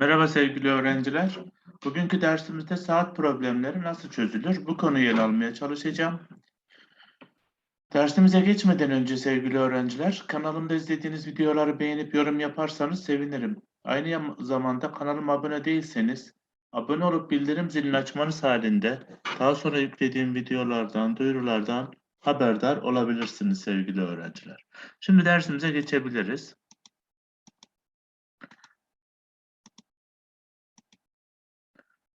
Merhaba sevgili öğrenciler. Bugünkü dersimizde saat problemleri nasıl çözülür? Bu konuyu ele almaya çalışacağım. Dersimize geçmeden önce sevgili öğrenciler, kanalımda izlediğiniz videoları beğenip yorum yaparsanız sevinirim. Aynı zamanda kanalıma abone değilseniz, abone olup bildirim zilini açmanız halinde daha sonra yüklediğim videolardan, duyurulardan haberdar olabilirsiniz sevgili öğrenciler. Şimdi dersimize geçebiliriz.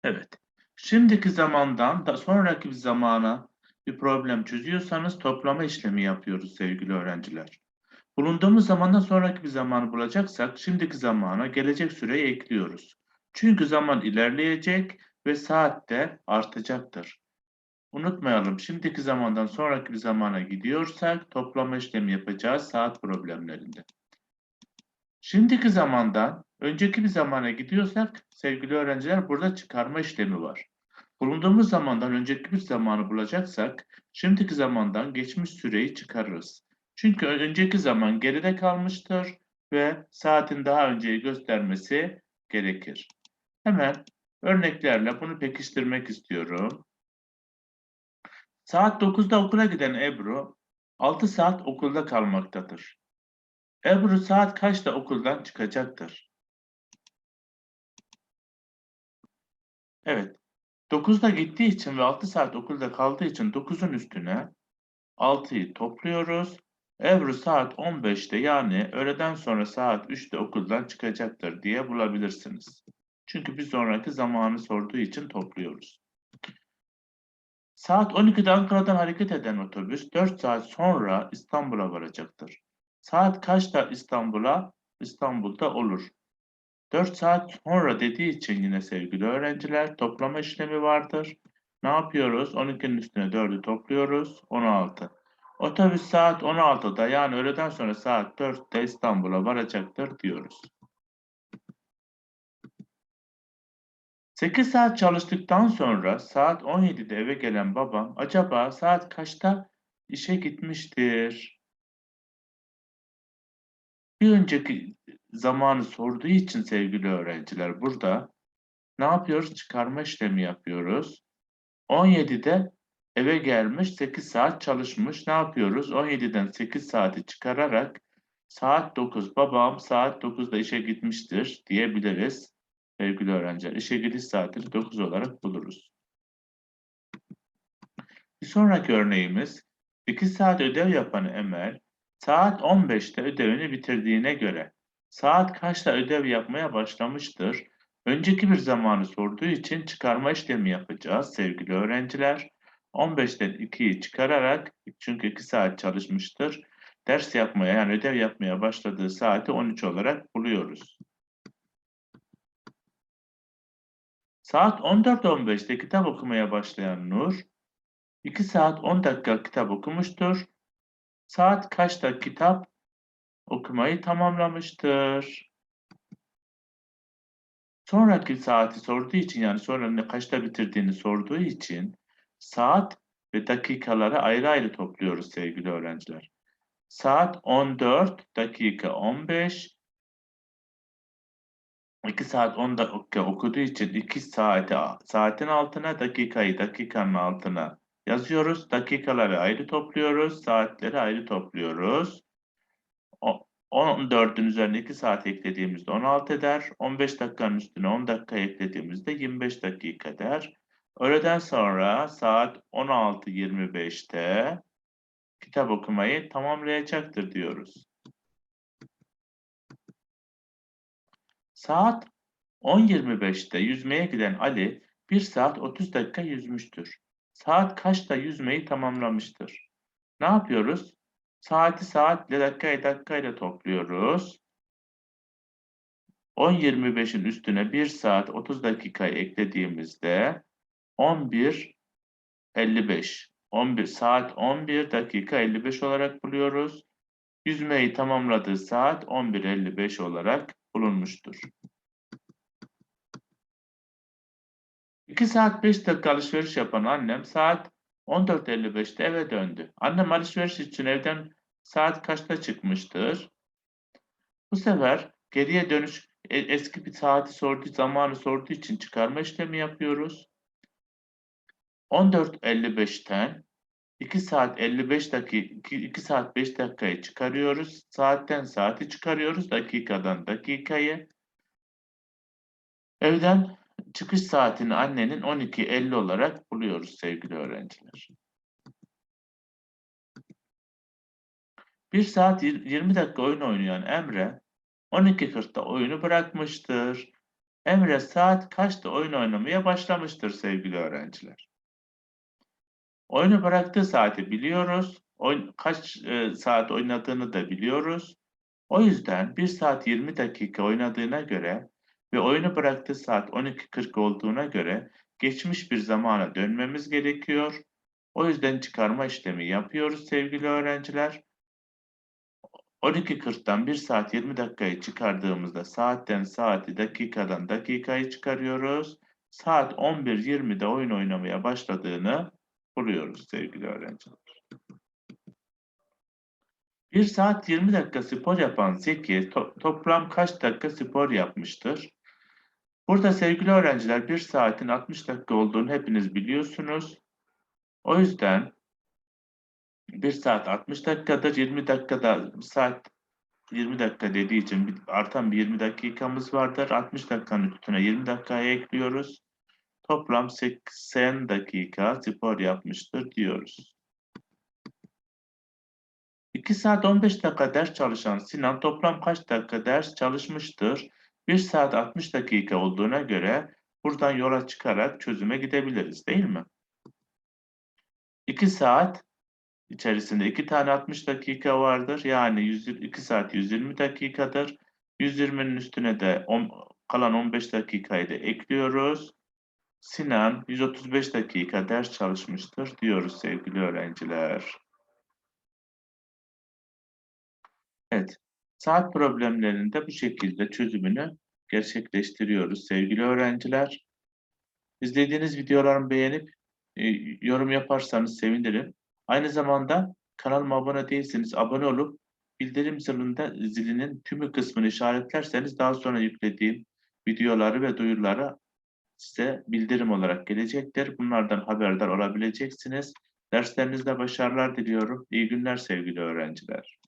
Evet. Şimdiki zamandan da sonraki bir zamana bir problem çözüyorsanız toplama işlemi yapıyoruz sevgili öğrenciler. Bulunduğumuz zamandan sonraki bir zamanı bulacaksak şimdiki zamana gelecek süreyi ekliyoruz. Çünkü zaman ilerleyecek ve saat de artacaktır. Unutmayalım şimdiki zamandan sonraki bir zamana gidiyorsak toplama işlemi yapacağız saat problemlerinde. Şimdiki zamandan önceki bir zamana gidiyorsak sevgili öğrenciler burada çıkarma işlemi var. Bulunduğumuz zamandan önceki bir zamanı bulacaksak şimdiki zamandan geçmiş süreyi çıkarırız. Çünkü önceki zaman geride kalmıştır ve saatin daha önceyi göstermesi gerekir. Hemen örneklerle bunu pekiştirmek istiyorum. Saat 9'da okula giden Ebru 6 saat okulda kalmaktadır. Ebru saat kaçta okuldan çıkacaktır? Evet. 9'da gittiği için ve 6 saat okulda kaldığı için 9'un üstüne 6'yı topluyoruz. Ebru saat 15'te yani öğleden sonra saat 3'te okuldan çıkacaktır diye bulabilirsiniz. Çünkü bir sonraki zamanı sorduğu için topluyoruz. Saat 12'de Ankara'dan hareket eden otobüs 4 saat sonra İstanbul'a varacaktır. Saat kaçta İstanbul'a? İstanbul'da olur. 4 saat sonra dediği için yine sevgili öğrenciler toplama işlemi vardır. Ne yapıyoruz? 12'nin üstüne 4'ü topluyoruz. 16. Otobüs saat 16'da yani öğleden sonra saat 4'te İstanbul'a varacaktır diyoruz. 8 saat çalıştıktan sonra saat 17'de eve gelen babam acaba saat kaçta işe gitmiştir? Bir önceki zamanı sorduğu için sevgili öğrenciler burada ne yapıyoruz? Çıkarma işlemi yapıyoruz. 17'de eve gelmiş 8 saat çalışmış. Ne yapıyoruz? 17'den 8 saati çıkararak saat 9 babam saat 9'da işe gitmiştir diyebiliriz. Sevgili öğrenciler işe gidiş saatini 9 olarak buluruz. Bir sonraki örneğimiz 2 saat ödev yapan Emel saat 15'te ödevini bitirdiğine göre saat kaçta ödev yapmaya başlamıştır? Önceki bir zamanı sorduğu için çıkarma işlemi yapacağız sevgili öğrenciler. 15'ten 2'yi çıkararak çünkü 2 saat çalışmıştır. Ders yapmaya yani ödev yapmaya başladığı saati 13 olarak buluyoruz. Saat 14.15'te kitap okumaya başlayan Nur, 2 saat 10 dakika kitap okumuştur. Saat kaçta kitap okumayı tamamlamıştır? Sonraki saati sorduğu için yani sonra kaçta bitirdiğini sorduğu için saat ve dakikaları ayrı ayrı topluyoruz sevgili öğrenciler. Saat 14 dakika 15 2 saat 10 dakika okuduğu için 2 saati saatin altına dakikayı dakikanın altına yazıyoruz. Dakikaları ayrı topluyoruz. Saatleri ayrı topluyoruz. O- 14'ün üzerine 2 saat eklediğimizde 16 eder. 15 dakikanın üstüne 10 dakika eklediğimizde 25 dakika eder. Öğleden sonra saat 16.25'te kitap okumayı tamamlayacaktır diyoruz. Saat 10.25'te yüzmeye giden Ali 1 saat 30 dakika yüzmüştür. Saat kaçta yüzmeyi tamamlamıştır? Ne yapıyoruz? Saati saatle dakikayı dakikayla topluyoruz. 10.25'in üstüne 1 saat 30 dakikayı eklediğimizde 11.55. 11 saat 11 dakika 55 olarak buluyoruz. Yüzmeyi tamamladığı saat 11.55 olarak bulunmuştur. 2 saat 5 dakika alışveriş yapan annem saat 14.55'te eve döndü. Annem alışveriş için evden saat kaçta çıkmıştır? Bu sefer geriye dönüş e- eski bir saati sorduğu zamanı sorduğu için çıkarma işlemi yapıyoruz. 14.55'ten 2 saat 55 dakika 2 saat 5 dakikayı çıkarıyoruz. Saatten saati çıkarıyoruz. Dakikadan dakikayı. Evden çıkış saatini annenin 12.50 olarak buluyoruz sevgili öğrenciler. 1 saat yir- 20 dakika oyun oynayan Emre 12.40'da oyunu bırakmıştır. Emre saat kaçta oyun oynamaya başlamıştır sevgili öğrenciler? Oyunu bıraktığı saati biliyoruz. Oyun, kaç e, saat oynadığını da biliyoruz. O yüzden 1 saat 20 dakika oynadığına göre ve oyunu bıraktığı saat 12.40 olduğuna göre geçmiş bir zamana dönmemiz gerekiyor. O yüzden çıkarma işlemi yapıyoruz sevgili öğrenciler. 12.40'dan 1 saat 20 dakikayı çıkardığımızda saatten saati, dakikadan dakikayı çıkarıyoruz. Saat 11.20'de oyun oynamaya başladığını buluyoruz sevgili öğrenciler. 1 saat 20 dakika spor yapan Zeki to- toplam kaç dakika spor yapmıştır? Burada sevgili öğrenciler 1 saatin 60 dakika olduğunu hepiniz biliyorsunuz. O yüzden 1 saat 60 dakikadır. 20 dakikada 1 saat 20 dakika dediği için bir- artan bir 20 dakikamız vardır. 60 dakikanın üstüne 20 dakikaya ekliyoruz. Toplam 80 dakika spor yapmıştır diyoruz. 2 saat 15 dakika ders çalışan Sinan toplam kaç dakika ders çalışmıştır? 1 saat 60 dakika olduğuna göre buradan yola çıkarak çözüme gidebiliriz değil mi? 2 saat içerisinde 2 tane 60 dakika vardır. Yani 100, 2 saat 120 dakikadır. 120'nin üstüne de on, kalan 15 dakikayı da ekliyoruz. Sinan 135 dakika ders çalışmıştır diyoruz sevgili öğrenciler. Evet, saat problemlerinde bu şekilde çözümünü gerçekleştiriyoruz sevgili öğrenciler. İzlediğiniz videolarımı beğenip e, yorum yaparsanız sevinirim. Aynı zamanda kanalıma abone değilseniz abone olup bildirim zilinde, zilinin tümü kısmını işaretlerseniz daha sonra yüklediğim videoları ve duyuruları size bildirim olarak gelecektir. Bunlardan haberdar olabileceksiniz. Derslerinizde başarılar diliyorum. İyi günler sevgili öğrenciler.